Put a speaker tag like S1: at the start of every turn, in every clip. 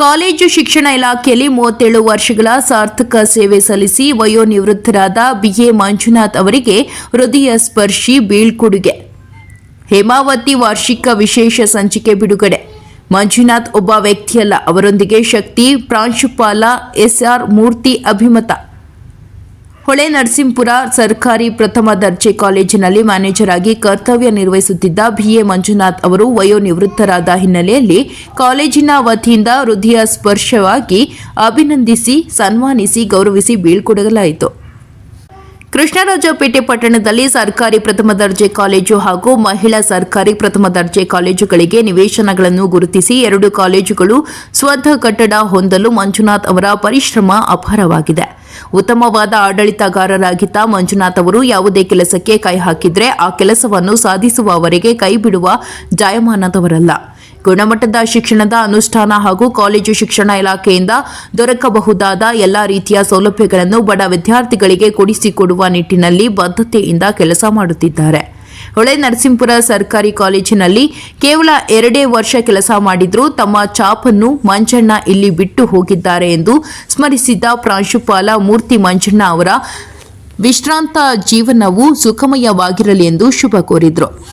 S1: College ಶಿಕ್ಷಣ ಇಲಾಖೆಯಲ್ಲಿ ಮೂವತ್ತೇಳು ವರ್ಷಗಳ ಸಾರ್ಥಕ ಸೇವೆ ಸಲ್ಲಿಸಿ ವಯೋನಿವೃತ್ತರಾದ ಬಿಎ ಮಂಜುನಾಥ್ ಅವರಿಗೆ ಹೃದಯ ಸ್ಪರ್ಶಿ ಬೀಳ್ಕೊಡುಗೆ. ಹೇಮಾವತಿ ವಾರ್ಷಿಕ ವಿಶೇಷ ಸಂಚಿಕೆ ಬಿಡುಗಡೆ. ಮಂಜುನಾಥ್ ಒಬ್ಬ ವ್ಯಕ್ತಿಯಲ್ಲ, ಅವರೊಂದಿಗೆ ಶಕ್ತಿ ಪ್ರಾಂಶುಪಾಲ ಎಸ್ಆರ್ ಮೂರ್ತಿ ಅಭಿಮತ. ಹೊಳೆ ನರಸಿಂಪುರ ಸರ್ಕಾರಿ ಪ್ರಥಮ ದರ್ಜೆ ಕಾಲೇಜಿನಲ್ಲಿ ಮ್ಯಾನೇಜರ್ ಆಗಿ ಕರ್ತವ್ಯ ನಿರ್ವಹಿಸುತ್ತಿದ್ದ ಬಿಎ ಮಂಜುನಾಥ್ ಅವರು ವಯೋನಿವೃತ್ತರಾದ ಹಿನ್ನೆಲೆಯಲ್ಲಿ ಕಾಲೇಜಿನ ವತಿಯಿಂದ ಹೃದಯ ಸ್ಪರ್ಶವಾಗಿ ಅಭಿನಂದಿಸಿ ಸನ್ಮಾನಿಸಿ ಗೌರವಿಸಿ ಬೀಳ್ಕೊಡಲಾಯಿತು. ಕೃಷ್ಣರಾಜಪೇಟೆ ಪಟ್ಟಣದಲ್ಲಿ ಸರ್ಕಾರಿ ಪ್ರಥಮ ದರ್ಜೆ ಕಾಲೇಜು ಹಾಗೂ ಮಹಿಳಾ ಸರ್ಕಾರಿ ಪ್ರಥಮ ದರ್ಜೆ ಕಾಲೇಜುಗಳಿಗೆ ನಿವೇಶನಗಳನ್ನು ಗುರುತಿಸಿ ಎರಡು ಕಾಲೇಜುಗಳು ಸ್ವಂತ ಕಟ್ಟಡ ಹೊಂದಲು ಮಂಜುನಾಥ್ ಅವರ ಪರಿಶ್ರಮ ಅಪಾರವಾಗಿದೆ. ಉತ್ತಮವಾದ ಆಡಳಿತಗಾರರಾಗಿದ್ದ ಮಂಜುನಾಥ್ ಅವರು ಯಾವುದೇ ಕೆಲಸಕ್ಕೆ ಕೈ ಹಾಕಿದ್ರೆ ಆ ಕೆಲಸವನ್ನು ಸಾಧಿಸುವವರೆಗೆ ಕೈ ಬಿಡುವ ಜಾಯಮಾನದವರಲ್ಲ. ಗುಣಮಟ್ಟದ ಶಿಕ್ಷಣದ ಅನುಷ್ಠಾನ ಹಾಗೂ ಕಾಲೇಜು ಶಿಕ್ಷಣ ಇಲಾಖೆಯಿಂದ ದೊರಕಬಹುದಾದ ಎಲ್ಲಾ ರೀತಿಯ ಸೌಲಭ್ಯಗಳನ್ನು ಬಡ ವಿದ್ಯಾರ್ಥಿಗಳಿಗೆ ಕೊಡಿಸಿಕೊಡುವ ನಿಟ್ಟಿನಲ್ಲಿ ಬದ್ಧತೆಯಿಂದ ಕೆಲಸ ಮಾಡುತ್ತಿದ್ದಾರೆ. ಹೊಳೆ ನರಸಿಂಪುರ ಸರ್ಕಾರಿ ಕಾಲೇಜಿನಲ್ಲಿ ಕೇವಲ ಎರಡೇ ವರ್ಷ ಕೆಲಸ ಮಾಡಿದ್ರೂ ತಮ್ಮ ಚಾಪನ್ನು ಮಂಜಣ್ಣ ಇಲ್ಲಿ ಬಿಟ್ಟು ಹೋಗಿದ್ದಾರೆ ಎಂದು ಸ್ಮರಿಸಿದ ಪ್ರಾಂಶುಪಾಲ ಮೂರ್ತಿ ಮಂಜಣ್ಣ ಅವರ ವಿಶ್ರಾಂತ ಜೀವನವು ಸುಖಮಯವಾಗಿರಲಿ ಎಂದು ಶುಭ ಕೋರಿದ್ರು.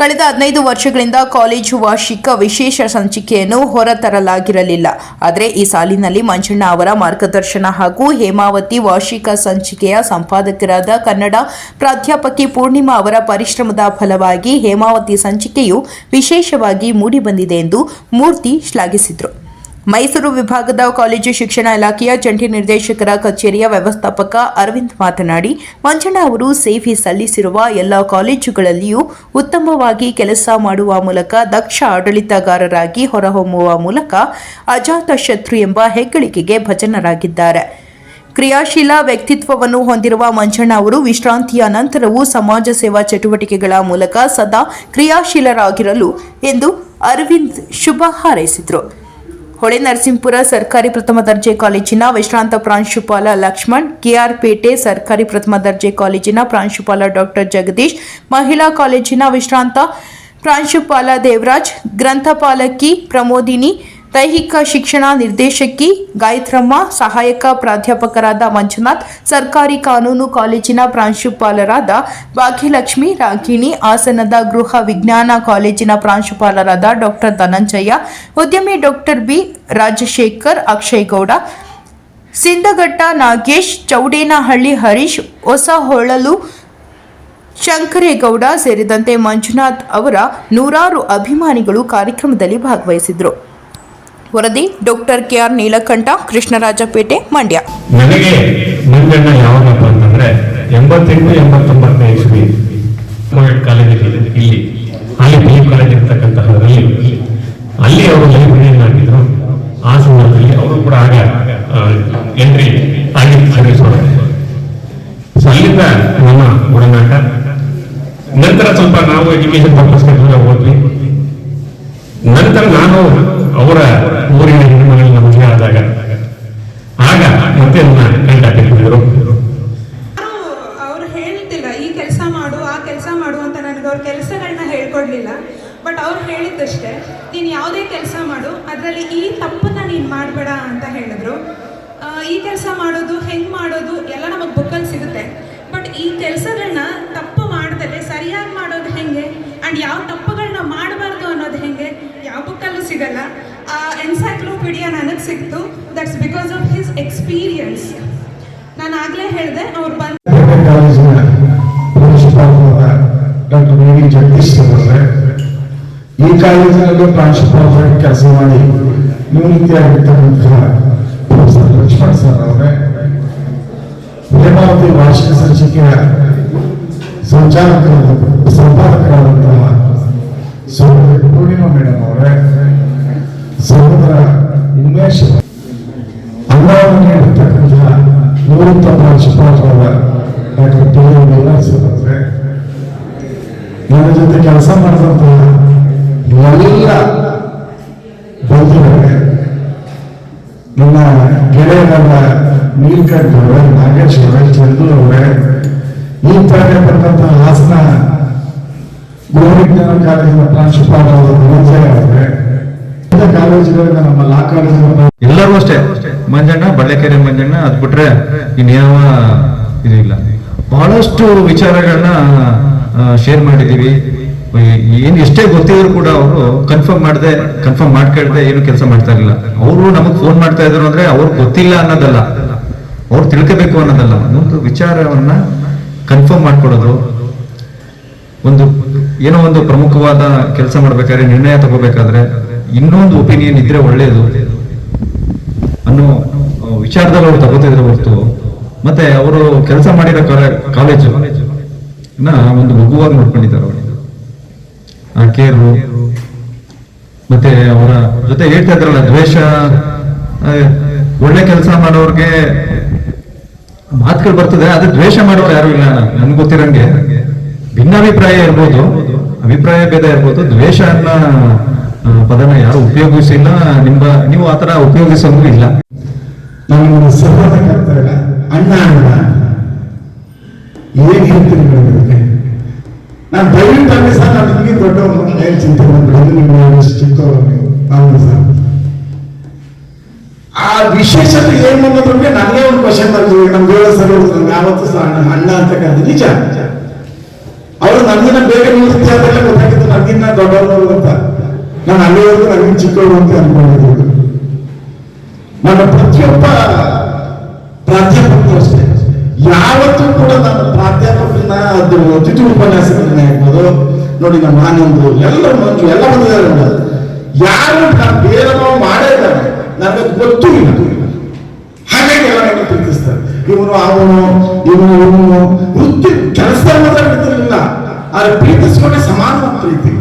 S1: ಕಳೆದ ಹದಿನೈದು ವರ್ಷಗಳಿಂದ ಕಾಲೇಜು ವಾರ್ಷಿಕ ವಿಶೇಷ ಸಂಚಿಕೆಯನ್ನು ಹೊರತರಲಾಗಿರಲಿಲ್ಲ. ಆದರೆ ಈ ಸಾಲಿನಲ್ಲಿ ಮಂಜಣ್ಣ ಅವರ ಮಾರ್ಗದರ್ಶನ ಹಾಗೂ ಹೇಮಾವತಿ ವಾರ್ಷಿಕ ಸಂಚಿಕೆಯ ಸಂಪಾದಕರಾದ ಕನ್ನಡ ಪ್ರಾಧ್ಯಾಪಕಿ ಪೂರ್ಣಿಮಾ ಅವರ ಪರಿಶ್ರಮದ ಫಲವಾಗಿ ಹೇಮಾವತಿ ಸಂಚಿಕೆಯು ವಿಶೇಷವಾಗಿ ಮೂಡಿಬಂದಿದೆ ಎಂದು ಮೂರ್ತಿ ಶ್ಲಾಘಿಸಿದರು. ಮೈಸೂರು ವಿಭಾಗದ ಕಾಲೇಜು ಶಿಕ್ಷಣ ಇಲಾಖೆಯ ಜಂಟಿ ನಿರ್ದೇಶಕರ ಕಚೇರಿಯ ವ್ಯವಸ್ಥಾಪಕ ಅರವಿಂದ್ ಮಾತನಾಡಿ, ಮಂಜಣ್ಣ ಅವರು ಸೇವೆ ಸಲ್ಲಿಸಿರುವ ಎಲ್ಲ ಕಾಲೇಜುಗಳಲ್ಲಿಯೂ ಉತ್ತಮವಾಗಿ ಕೆಲಸ ಮಾಡುವ ಮೂಲಕ ದಕ್ಷ ಆಡಳಿತಗಾರರಾಗಿ ಹೊರಹೊಮ್ಮುವ ಮೂಲಕ ಅಜಾತ ಶತ್ರು ಎಂಬ ಹೆಗ್ಗಳಿಕೆಗೆ ಭಜನರಾಗಿದ್ದಾರೆ. ಕ್ರಿಯಾಶೀಲ ವ್ಯಕ್ತಿತ್ವವನ್ನು ಹೊಂದಿರುವ ಮಂಜಣ್ಣ ಅವರು ವಿಶ್ರಾಂತಿಯ ನಂತರವೂ ಸಮಾಜ ಸೇವಾ ಚಟುವಟಿಕೆಗಳ ಮೂಲಕ ಸದಾ ಕ್ರಿಯಾಶೀಲರಾಗಿರಲು ಎಂದು ಅರವಿಂದ್ ಶುಭ ಹಾರೈಸಿದರು. ಹೊಳೆ ನರಸಿಂಹಪುರ ಸರ್ಕಾರಿ ಪ್ರಥಮ ದರ್ಜೆ ಕಾಲೇಜಿನ ವಿಶ್ರಾಂತ ಪ್ರಾಂಶುಪಾಲ ಲಕ್ಷ್ಮಣ್, ಕೆಆರ್ಪೇಟೆ ಸರ್ಕಾರಿ ಪ್ರಥಮ ದರ್ಜೆ ಕಾಲೇಜಿನ ಪ್ರಾಂಶುಪಾಲ ಡಾಕ್ಟರ್ ಜಗದೀಶ್, ಮಹಿಳಾ ಕಾಲೇಜಿನ ವಿಶ್ರಾಂತ ಪ್ರಾಂಶುಪಾಲ ದೇವರಾಜ್, ಗ್ರಂಥಪಾಲಕಿ ಪ್ರಮೋದಿನಿ ದೈಹಿಕ ಶಿಕ್ಷಣ ನಿರ್ದೇಶಕಿ ಗಾಯತ್ರಮ್ಮ ಸಹಾಯಕ ಪ್ರಾಧ್ಯಾಪಕರಾದ ಮಂಜುನಾಥ್, ಸರ್ಕಾರಿ ಕಾನೂನು ಕಾಲೇಜಿನ ಪ್ರಾಂಶುಪಾಲರಾದ ಭಾಗ್ಯಲಕ್ಷ್ಮಿ ರಾಗಿಣಿ, ಹಾಸನದ ಗೃಹ ವಿಜ್ಞಾನ ಕಾಲೇಜಿನ ಪ್ರಾಂಶುಪಾಲರಾದ ಡಾಕ್ಟರ್ ಧನಂಜಯ ಉದ್ಯಮಿ ಡಾಕ್ಟರ್ ಬಿ ರಾಜಶೇಖರ್ ಅಕ್ಷಯಗೌಡ ಸಿಂದಘಟ್ಟ ನಾಗೇಶ್, ಚೌಡೇನಹಳ್ಳಿ ಹರೀಶ್, ಹೊಸಹೊಳಲು ಶಂಕರೇಗೌಡ ಸೇರಿದಂತೆ ಮಂಜುನಾಥ್ ಅವರ ನೂರಾರು ಅಭಿಮಾನಿಗಳು ಕಾರ್ಯಕ್ರಮದಲ್ಲಿ ಭಾಗವಹಿಸಿದ್ರು. ವರದಿ doctor K R Neelakanta, Krishnarajapete, Mandya.
S2: ನನಗೆ ಮಂಜಣ್ಣ ಯಾವಾಗಪ್ಪ ಅಂತಂದ್ರೆ ಎಂಬತ್ತೆಂಟು, ಎಂಬತ್ತೊಂಬತ್ತನೇ ಇಸ್ವಿ ಕಾಲೇಜಲ್ಲಿ ಇಲ್ಲಿ, ಅಲ್ಲಿ ಪಿ ಯು ಕಾಲೇಜ್ ಇರ್ತಕ್ಕಂತಹದ್ರಲ್ಲಿ ಅಲ್ಲಿ ಅವರು ಲೈಬ್ರರಿಯನ್ನು ಆಗಿದ್ರು ಆ ಸಂದರ್ಭದಲ್ಲಿ ಅವರು ಕೂಡ ಆಗ ಎಂಟ್ರಿ ಆಗಿತ್ತು ಸರ್ವಿಸ್ ಅಲ್ಲಿಂದ ನಮ್ಮ ಒಡನಾಟ ನಂತರ ಸ್ವಲ್ಪ ನಾವು ಎಜುಕೇಶನ್ ಪರ್ಪಸ್ಗೆ ಹೋದ್ವಿ. ನಂತರ ನಾನು ಅವರ ಊರಿನ ಹೆಣ್ಣುಮಗಳ ಮದುವೆ ಆದಾಗ ಆಗ ಮತ್ತೆ ನನ್ನ ಕಾಂಟ್ಯಾಕ್ಟ್ ಇಟ್ಟಿದ್ರು
S3: ಅವ್ರು ಹೇಳ್ತಿಲ್ಲ ಈ ಕೆಲಸ ಮಾಡು ಆ ಕೆಲಸ ಮಾಡು ಅಂತ ನನಗೆ ಅವ್ರ ಕೆಲಸಗಳನ್ನ ಹೇಳ್ಕೊಡ್ಲಿಲ್ಲ ಬಟ್ ಅವ್ರು ಹೇಳಿದ್ದಷ್ಟೇ ನೀನು ಯಾವುದೇ ಕೆಲಸ ಮಾಡು ಅದರಲ್ಲಿ ಈ ತಪ್ಪನ್ನ ನೀನು ಮಾಡಬೇಡ ಅಂತ ಹೇಳಿದ್ರು ಆ, ಈ ಕೆಲಸ ಮಾಡೋದು ಹೆಂಗೆ ಮಾಡೋದು ಎಲ್ಲ ನಮಗೆ ಬುಕ್ಕಲ್ಲಿ ಸಿಗುತ್ತೆ. ಬಟ್ ಈ ಕೆಲಸಗಳನ್ನ ತಪ್ಪು ಮಾಡ್ದಲೆ ಸರಿಯಾಗಿ ಮಾಡೋದು ಹೆಂಗೆ? ಆ್ಯಂಡ್ ಯಾವ ತಪ್ಪುಗಳನ್ನ ಮಾಡಬಾರ್ದು ಅನ್ನೋದು ಹೆಂಗೆ? ಯಾವ ಬುಕ್ಕಲ್ಲೂ ಸಿಗಲ್ಲ. ಆ ಎನ್ಸೈಕ್ಲೋಪೀಡಿಯಾ ನನಗೆ ಸಿಕ್ತು. That's because of his experience ನಾನು ಆಗಲೇ ಹೇಳಿದೆ, ಅವ್ರು ಬಂದು
S4: ಈ ಕಾಲೇಜಿನಲ್ಲಿ ಪ್ರಾಂಶುಪಾಲರಾಗಿ ಕೆಲಸ ಮಾಡಿ ನಿವೃತ್ತಿಯಾಗಿರ್ತಕ್ಕಂತಹ ಪ್ರೊಫೆಸರ್ ಲಕ್ಷ್ಮಣ್ ಸರ್ ಅವರೇ ಹೇಮಾವತಿ ವಾರ್ಷಿಕ ಸಂಚಿಕೆಯ ಸಂಚಾಲಕರ ಸಂಪಾದಕರಾದಂತಹ ಸಹೋದರಿ ಪೂರ್ಣಿಮಾ ಮೇಡಮ್ ಅವರೇ, ಸಹೋದರ ಉಮೇಶ್ ಅಂಗವನ್ನು ನೀಡಿರ್ತಕ್ಕಂತಹ ನಿವೃತ್ತ ಪ್ರಾಂಶುಪಾಲರಾದ ಡಾಕ್ಟರ್ ಟಿ ಎಂ ನನ್ನ ಜೊತೆ ಕೆಲಸ ಮಾಡಿದಂತಹ ಎಲ್ಲ ಬಂಧುಗಳೇ ನನ್ನ ಗೆಳೆಯರಾದ ನೀಲ್ಕಂಠ ಅವರೇ ನಾಗೇಶ್ ಅವರೇ ಈ ತರನೇ ಬಂದಂತಹ ಹಾಸನ ಗೃಹ ವಿಜ್ಞಾನ ಕಾಲೇಜಿನ ಧನಂಜಯ ಅವರೇ ಕಾಲೇಜುಗಳಿಂದ ನಮ್ಮ ಲಾ ಕಾಲೇಜಿನ
S5: ಎಲ್ಲರೂ ಅಷ್ಟೇ. ಮಂಜಣ್ಣ, ಬಳ್ಳೆಕೆರೆ ಮಂಜಣ್ಣ, ಅದ್ ಬಿಟ್ರೆ ಇನ್ಯಾವ ಇದು ಇಲ್ಲ ಬಹಳಷ್ಟು ವಿಚಾರಗಳನ್ನ ಶೇರ್ ಮಾಡಿದೀವಿ ಏನ್ ಎಷ್ಟೇ ಗೊತ್ತಿದ್ರು ಕೂಡ ಅವರು ಕನ್ಫರ್ಮ್ ಮಾಡದೆ ಕನ್ಫರ್ಮ್ ಮಾಡ್ಕೊಳ್ದೆ ಏನು ಕೆಲಸ ಮಾಡ್ತಾ ಇರಲಿಲ್ಲ. ಅವರು ನಮಗ್ ಫೋನ್ ಮಾಡ್ತಾ ಇದ್ರು ಅಂದ್ರೆ ಅವ್ರಿಗೆ ಗೊತ್ತಿಲ್ಲ ಅನ್ನೋದಲ್ಲ. ಅವ್ರು ತಿಳ್ಕೋಬೇಕು ಅನ್ನೋದಲ್ಲ. ಒಂದು ವಿಚಾರವನ್ನ ಕನ್ಫರ್ಮ್ ಮಾಡ್ಕೊಡೋದು. ಒಂದು ಏನೋ ಒಂದು ಪ್ರಮುಖವಾದ ಕೆಲಸ ಮಾಡ್ಬೇಕಾದ್ರೆ ನಿರ್ಣಯ ತಗೋಬೇಕಾದ್ರೆ ಇನ್ನೊಂದು ಒಪಿನಿಯನ್ ಇದ್ರೆ ಒಳ್ಳೇದು ಅನ್ನೋ ವಿಚಾರದಲ್ಲಿ ಅವ್ರು ತಗೋತಿದ್ರೆ ಹೊರತು ಮತ್ತೆ ಅವರು ಕೆಲಸ ಮಾಡಿರೋ ಕಾಲೇಜು ಒಂದು ಮಗುವಾಗಿ ನೋಡ್ಕೊಂಡಿದ್ದಾರೆ ಅವರು. ಆ, ಕೇರು, ಮತ್ತೆ ಅವರ ಜೊತೆ ಹೇಳ್ತಾ ಇದ್ರಲ್ಲ ದ್ವೇಷ ಒಳ್ಳೆ ಕೆಲಸ ಮಾಡೋರ್ಗೆ ಮಾತುಗಳು ಬರ್ತದೆ, ಅದು ದ್ವೇಷ ಮಾಡೋರು ಯಾರು ಇಲ್ಲ. ನನ್ಗೆ ಗೊತ್ತಿರಂಗೆ ಭಿನ್ನಾಭಿಪ್ರಾಯ ಇರ್ಬೋದು, ಅಭಿಪ್ರಾಯ ಭೇದ ಇರ್ಬೋದು, ದ್ವೇಷ ಅನ್ನ ಪದನ ಯಾರು ಉಪಯೋಗಿಸಿಲ್ಲ, ನಿಮ್ಮ, ನೀವು ಆ ಆತರ ಉಪಯೋಗಿಸೋದು ಇಲ್ಲ.
S4: ನನ್ನ ಸಹೋದರ ಅಣ್ಣ ಅಣ್ಣ ಏನ್ ಹೇಳ್ತೀನಿ ನಾನು ದಯವಿಟ್ಟು ಸರ್ ನಾನು ನಿಮಗೆ ದೊಡ್ಡವನು ಏನು ಚಿಂತೆ ಚಿಕ್ಕವರು ಸರ್. ವಿಶೇಷತೆ ಏನು ಅನ್ನೋದ್ರಿಗೆ ನನಗೆ ಒಂದು ಕ್ವಶನ್ ಬರ್ತೀವಿ ನಮ್ಮ ಹೇಳೋ ಸರ್ ಯಾವತ್ತೂ ಸಹ ಅಣ್ಣ ಅಂತ ಕರೆದು. ನಿಜ? ಅವರು ನನಗಿನ್ನ ಬೇಗ ನಿವೃತ್ತಿ ಆದೆಲ್ಲ ಗೊತ್ತಾಗಿದ್ದು ನನಗಿನ್ನ ದೊಡ್ಡವರು ಅಂತ. ನಾನು ಅಲ್ಲಿವರೆಗೂ ನನಗಿನ ಚಿಕ್ಕವರು ಅಂತ ಅನ್ಕೊಂಡಿದ್ದೀನಿ. ನನ್ನ ಪ್ರತಿಯೊಬ್ಬ ಪ್ರಾಧ್ಯಾಪಕರು ಅಷ್ಟೇ. ಯಾವತ್ತೂ ಕೂಡ ನನ್ನ ಪ್ರಾಧ್ಯಾಪಕರನ್ನ ಅದು ಅತಿಥಿ ಉಪನ್ಯಾಸಕರನ್ನ ಆಗ್ಬೋದು ನೋಡಿ, ನಮ್ಮ ಆನಂದ್ ಎಲ್ಲ ಮಂಜು ಎಲ್ಲ ಬಂದಿದ್ದಾರೆ. ಯಾರು ಬೇರೆ ಮಾಡೇ ಇದ್ದಾರೆ ನನಗೆ ಗೊತ್ತೂ ಇಲ್ಲ. ಹಾಗಾಗಿ ಎಲ್ಲ ನನ್ನ ಪ್ರೀತಿಸ್ತಾರೆ. ಇವನು, ಅವನು, ಇವನು ಇವನು ವೃತ್ತಿ ಕೆಲಸ ಮಾತ್ರ ಬಿಡ್ತಿರ್ಲಿಲ್ಲ ಆದ್ರೆ ಪ್ರೀತಿಸ್ಕೊಂಡೆ ಸಮಾನ ಪ್ರೀತಿ.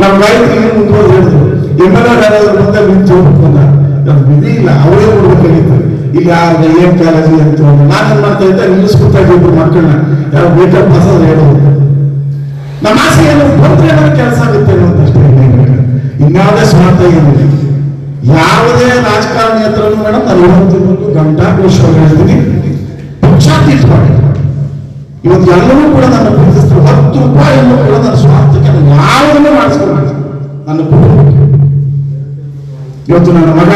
S4: ನಮ್ಮ ಗಾಯತ್ರಿ ಮುಂದುವರೆದು ಹೇಳಿದ್ರು? ಎಂ ಎಲ್ ಯಾರಾದ್ರೂ ಮುಂದೆ ನಿಂತು ಹೋಗ್ಬೇಕಂದ ಅದು ವಿಧಿ ಇಲ್ಲ. ಅವರೇ ನೋಡ್ಬೇಕಾಗಿತ್ತು ಇಲ್ಲಿ ಯಾರು ಏನ್ ಕಾಲೇಜ್ ಅಂತ. ನಾನು ಏನ್ ಮಾಡ್ತಾ ಇದ್ದೆ? ನಿಲ್ಲಿಸ್ಕೊತಾ ಇದ್ದು ಮಕ್ಕಳನ್ನ. ಯಾರು ಬೇಕಾದ್ರೆ ಬಸದ ಹೇಳೋದು ನಮ್ಮ ಆಸೆ ಏನು? ಬಂದ್ರೆ ಏನಾದ್ರು ಕೆಲಸ ಆಗುತ್ತೆ ಅನ್ನೋದು. ಇನ್ಯಾವುದೇ ಸ್ವಾರ್ಥ ಏನಿಲ್ಲ ಯಾವುದೇ ರಾಜಕಾರಣಿ ಹತ್ರ ಮೇಡಮ್ ನಾನು ಇವತ್ತಿನವರೆಗೂ ಗಂಟಾಘೋಷವಾಗಿ ಹೇಳ್ತೀನಿ ಪಕ್ಷಾತೀತ ಮಾಡಿ ಇವತ್ತು ಎಲ್ಲರೂ ಕೂಡ ನನ್ನ ಪ್ರೀತಿಸ್ತಾರೆ ಹತ್ತು ರೂಪಾಯಿಯನ್ನು ಕೂಡ ನನ್ನ ಸ್ವಾರ್ಥಕ್ಕೆ ನಾನು ಯಾವುದನ್ನು ಮಾಡಿಸ್ಕೊಂಡು ನನ್ನ ಕುಟುಂಬಕ್ಕೆ. ಇವತ್ತು ನನ್ನ ಮಗ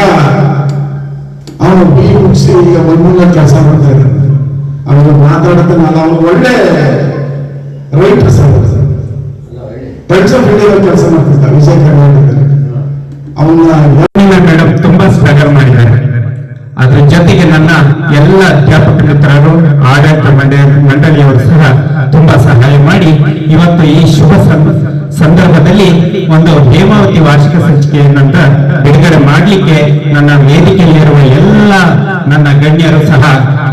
S4: ಅವನು ಬಿ ಮುಗಿಸಿ ಈಗ ಮಣ್ಣುಲ್ಲ ಕೆಲಸ ಮಾಡ್ತಾ ಇದ್ದಾನೆ. ಅವನು ಮಾತಾಡ್ತಾನಲ್ಲ ಅವನು ಒಳ್ಳೆ writer sir. Times of India ಕೆಲಸ ಮಾಡ್ತಿದ್ದ ವಿಜಯ ಕರ್ನಾಟಕದಲ್ಲಿ ಅವನ
S6: ಮೇಡಮ್ ತುಂಬಾ ಸ್ಟ್ರಗಲ್ ಮಾಡಿದ್ದಾರೆ. ಅದ್ರ ಜೊತೆಗೆ ನನ್ನ ಎಲ್ಲ ಅಧ್ಯಾಪಕ ಮಿತ್ರರು, ಆಡಳಿತ ಮಂಡಳಿ ಮಂಡಳಿಯವರು ಸಹ ತುಂಬಾ ಸಹಾಯ ಮಾಡಿ ಇವತ್ತು ಈ ಶುಭ ಸಂದರ್ಭದಲ್ಲಿ ಒಂದು ಹೇಮಾವತಿ ವಾರ್ಷಿಕ ಸಂಚಿಕೆಯನ್ನಂತ ಬಿಡುಗಡೆ ಮಾಡಲಿಕ್ಕೆ ನನ್ನ ವೇದಿಕೆಯಲ್ಲಿರುವ ಎಲ್ಲ ನನ್ನ ಗಣ್ಯರು ಸಹ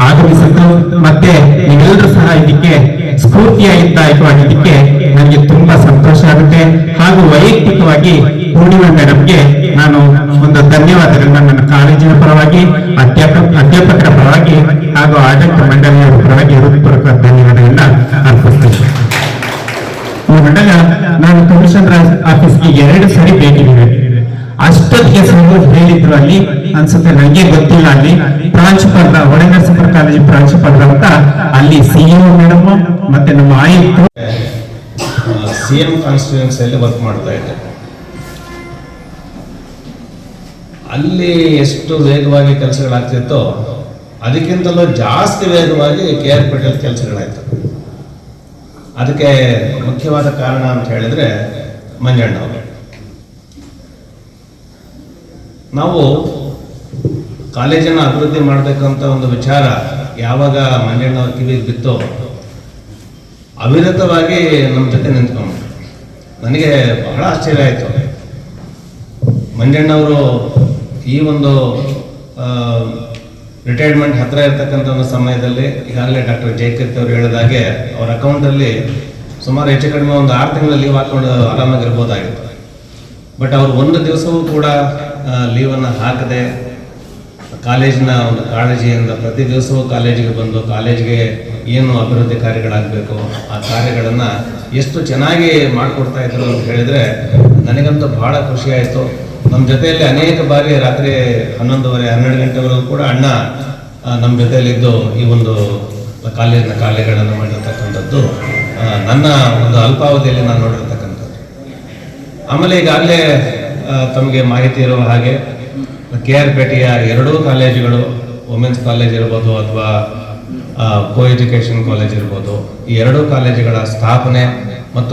S6: ಆಗಮಿಸಿದ್ದು, ಮತ್ತೆ ನೀವೆಲ್ಲರೂ ಸಹ ಇದಕ್ಕೆ ಸ್ಫೂರ್ತಿಯಾಗಿದ್ದಾಯಕವಾಗಿದ್ದಕ್ಕೆ ನನಗೆ ತುಂಬಾ ಸಂತೋಷ ಆಗುತ್ತೆ. ಹಾಗೂ ವೈಯಕ್ತಿಕವಾಗಿ ಪೂರ್ಣಿಮಾ ಮೇಡಮ್ಗೆ ನಾನು ಒಂದು ಧನ್ಯವಾದಗಳನ್ನ ನನ್ನ ಕಾಲೇಜಿನ ಪರವಾಗಿ, ಅಧ್ಯಾಪಕ, ಅಧ್ಯಾಪಕರ ಪರವಾಗಿ ಹಾಗೂ ಆಡಳಿತ ಮಂಡಳಿಯವರ ಪರವಾಗಿ ಹೃತ್ಪೂರ್ವಕ ಧನ್ಯವಾದಗಳನ್ನ ಅರ್ಪಿಸ್ತೇನೆ. ಮಂಡಲ ನಾನು ಕಮಿಷನರ್ ಆಫೀಸ್ಗೆ ಎರಡು ಸರಿ ಭೇಟಿ ನೀಡಿದೆ. ಅಷ್ಟೊತ್ತಿಗೆ ಸಂಬಂಧ ಹೇಳಿದ್ರು ಅಲ್ಲಿ, ಅನ್ಸುತ್ತೆ ನನಗೆ ಗೊತ್ತಿಲ್ಲ ಅಲ್ಲಿ. ಪ್ರಾಂಶುಪಾಲರ ಒಳನರಸೀಪುರ ಕಾಲೇಜು ಪ್ರಾಂಶುಪಾಲರ ಅಂತ ಅಲ್ಲಿ ಸಿಎಂ ಮೇಡಮ್, ಮತ್ತೆ ನಮ್ಮ
S7: ಆಯುಕ್ತ ಸಿಎಂ ಕಾನ್ಸ್ಟಿಟ್ಯೂನ್ಸಿಯಲ್ಲಿ ವರ್ಕ್ ಮಾಡ್ತಾ ಇದ್ದೆ. ಅಲ್ಲಿ ಎಷ್ಟು ವೇಗವಾಗಿ ಕೆಲಸಗಳಾಗ್ತಿತ್ತೋ, ಅದಕ್ಕಿಂತಲೂ ಜಾಸ್ತಿ ವೇಗವಾಗಿ ಕೆ ಆರ್ ಪೇಟೆಲ್ ಕೆಲಸಗಳಾಯ್ತು. ಅದಕ್ಕೆ ಮುಖ್ಯವಾದ ಕಾರಣ ಅಂತ ಹೇಳಿದ್ರೆ ಮಂಜಣ್ಣ ಅವರು. ನಾವು ಕಾಲೇಜನ್ನು ಅಭಿವೃದ್ಧಿ ಮಾಡಬೇಕಂತ ಒಂದು ವಿಚಾರ ಯಾವಾಗ ಮಂಜಣ್ಣವ್ರ ಕಿವಿಗೆ ಬಿತ್ತೋ ಅವಿರತವಾಗಿ ನಮ್ಮ ಜೊತೆ ನಿಂತ್ಕೊಂಡು ನನಗೆ ಬಹಳ ಆಶ್ಚರ್ಯ ಆಯಿತು. ಮಂಜಣ್ಣವರು ಈ ಒಂದು ರಿಟೈರ್ಮೆಂಟ್ ಹತ್ರ ಇರ್ತಕ್ಕಂಥ ಒಂದು ಸಮಯದಲ್ಲಿ ಈಗಾಗಲೇ ಡಾಕ್ಟರ್ ಜಯಕೀರ್ತಿ ಅವರು ಹೇಳಿದಾಗೆ ಅವ್ರ ಅಕೌಂಟಲ್ಲಿ ಸುಮಾರು ಹೆಚ್ಚು ಕಡಿಮೆ ಒಂದು ಆರು ತಿಂಗಳ ಲೀವ್ ಹಾಕೊಂಡು ಆರಾಮಾಗಿರ್ಬೋದಾಗಿತ್ತು. ಬಟ್ ಅವರು ಒಂದು ದಿವಸವೂ ಕೂಡ ಲೀವನ್ನು ಹಾಕದೆ ಕಾಲೇಜಿನ ಒಂದು ಕಾಳಜಿಯಿಂದ ಪ್ರತಿ ದಿವಸವೂ ಕಾಲೇಜಿಗೆ ಬಂದು ಕಾಲೇಜಿಗೆ ಏನು ಅಭಿವೃದ್ಧಿ ಕಾರ್ಯಗಳಾಗಬೇಕು, ಆ ಕಾರ್ಯಗಳನ್ನು ಎಷ್ಟು ಚೆನ್ನಾಗಿ ಮಾಡಿಕೊಡ್ತಾ ಇದ್ರು ಅಂತ ಹೇಳಿದರೆ ನನಗಂತೂ ಭಾಳ ಖುಷಿಯಾಯಿತು. ನಮ್ಮ ಜೊತೆಯಲ್ಲಿ ಅನೇಕ ಬಾರಿ ರಾತ್ರಿ ಹನ್ನೊಂದುವರೆ, ಹನ್ನೆರಡು ಗಂಟೆವರೆಗೂ ಕೂಡ ಅಣ್ಣ ನಮ್ಮ ಜೊತೆಯಲ್ಲಿದ್ದು ಈ ಒಂದು ಕಾಲೇಜಿನ ಕಾರ್ಯಗಳನ್ನು ಮಾಡಿರ್ತಕ್ಕಂಥದ್ದು ನನ್ನ ಒಂದು ಅಲ್ಪಾವಧಿಯಲ್ಲಿ ನಾನು ನೋಡಿರ್ತಕ್ಕಂಥದ್ದು. ಆಮೇಲೆ ಈಗಾಗಲೇ ತಮಗೆ ಮಾಹಿತಿ ಇರುವ ಹಾಗೆ ಕೆ ಆರ್ ಪೇಟೆಯ ಎರಡೂ ಕಾಲೇಜುಗಳು ವುಮೆನ್ಸ್ ಕಾಲೇಜ್ ಇರ್ಬೋದು ಅಥವಾ ಕೋ ಎಜುಕೇಷನ್ ಕಾಲೇಜ್ ಇರ್ಬೋದು, ಈ ಎರಡೂ ಕಾಲೇಜುಗಳ ಸ್ಥಾಪನೆ